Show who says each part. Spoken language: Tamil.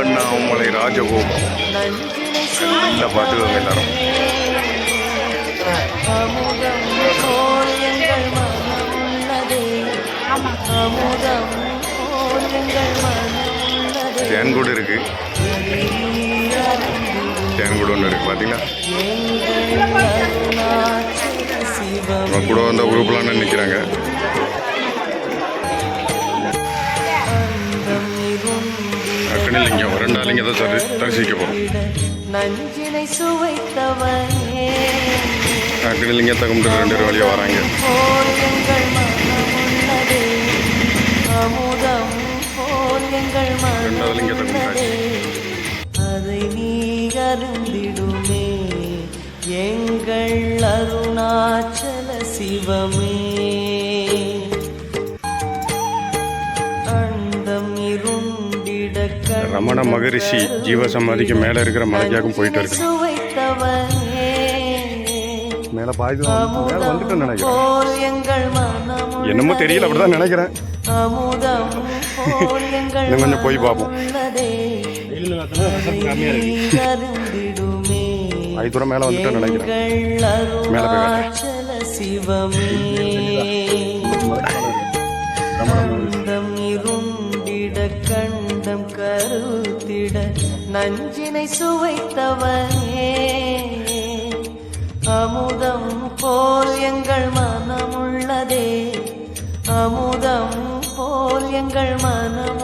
Speaker 1: திருவண்ணாமலை ராஜகோபுரம் நல்லா பார்த்துக்கோங்க எல்லாரும்
Speaker 2: அமுதம்
Speaker 1: தேன் கூட இருக்கு. தேன் கூட ஒன்று இருக்கு பார்த்தீங்களா கூட வந்த குரூப்லாம் நிற்கிறாங்க
Speaker 2: இருந்திட
Speaker 1: அக்கனிலிங்கம் ரெண்டாலிங்க தான் தரி தரிசிக்க போகிறோம்
Speaker 2: நஞ்சினை சுவைத்தவனே
Speaker 1: அக்கனிலிங்கத்தை கும்பிட்டு ரெண்டு பேர் வழியாக வராங்க
Speaker 2: போல் எங்கள் மனம் உள்ளதே அமுதம் போல் எங்கள்
Speaker 1: ரெண்டாவது
Speaker 2: மனம்
Speaker 1: லிங்கத்தை
Speaker 2: உள்ளதே அதை நீ அருந்திடுமே எங்கள் அருணாச்சல சிவமே
Speaker 1: ரமண மகரிஷி ஜீவசமாதிக்கு மேலே இருக்கிற மலைக்காக்கும் போயிட்டு இருக்கு மேலே பாய்து மேலே வந்துட்டேன்னு நினைக்கிறேன். என்னமோ தெரியல அப்படிதான் நினைக்கிறேன். இன்னும் கொஞ்சம் போய் பார்ப்போம்.
Speaker 2: உள்ளதே
Speaker 1: தூரம் மேலே வந்துட்டு நினைக்கிறேன். மேலே போய்
Speaker 2: சிவமே. உள்ளம் கருத்திட நஞ்சினை சுவைத்தவனே. அமுதம் போல் எங்கள் மனமுள்ளதே. அமுதம் போல் எங்கள் மனம்